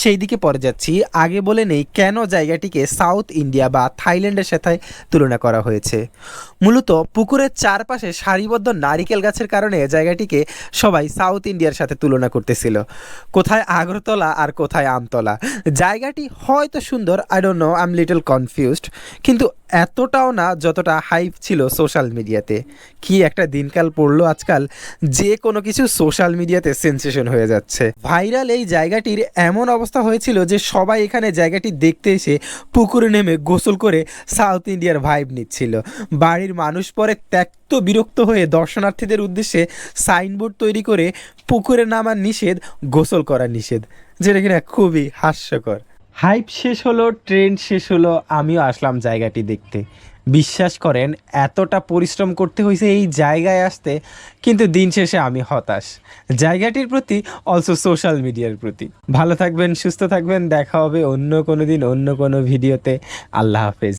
সেই দিকে পরে যাচ্ছি। আগে বলে নেই কেন জায়গাটিকে সাউথ ইন্ডিয়া বা থাইল্যান্ডের সাথে তুলনা করা হয়েছে। মূলত পুকুরের চারপাশে সারিবদ্ধ নারিকেল গাছের কারণে জায়গাটিকে সবাই সাউথ ইন্ডিয়ার সাথে তুলনা করতেছিল। কোথায় আগরতলা আর কোথায় আমতলা। জায়গাটি হয়তো সুন্দর I don't know I am little confused কিন্তু এতটাও না যতটা হাইপ ছিল সোশ্যাল মিডিয়াতে কি একটা দিনকাল পড়ল আজকাল, যে কোনো কিছু সোশ্যাল মিডিয়াতে সেন্সেশন হয়ে যাচ্ছে। ভাইরাল এই জায়গাটির এমন অবস্থা হয়েছিল যে সবাই এখানে জায়গাটি দেখতে এসে পুকুরে নেমে গোসল করে সাউথ ইন্ডিয়ার ভাইব নিচ্ছিল। বাড়ির মানুষ পরে ত্যক্ত বিরক্ত হয়ে দর্শনার্থীদের উদ্দেশ্যে সাইনবোর্ড তৈরি করে পুকুরে নামার নিষেধ, গোসল করা নিষেধ। যেটা কিনা খুবই হাস্যকর। হাইপ শেষ হলো ট্রেন্ড শেষ হলো, আমিও আসলাম জায়গাটি দেখতে। বিশ্বাস করেন, এতটা পরিশ্রম করতে হয়েছে এই জায়গায় আসতে, কিন্তু দিন শেষে আমি হতাশ। জায়গাটির প্রতি অলসো সোশ্যাল মিডিয়ার প্রতি। ভালো থাকবেন, সুস্থ থাকবেন, দেখা হবে অন্য কোনো দিন, অন্য কোনো ভিডিওতে আল্লাহ হাফেজ।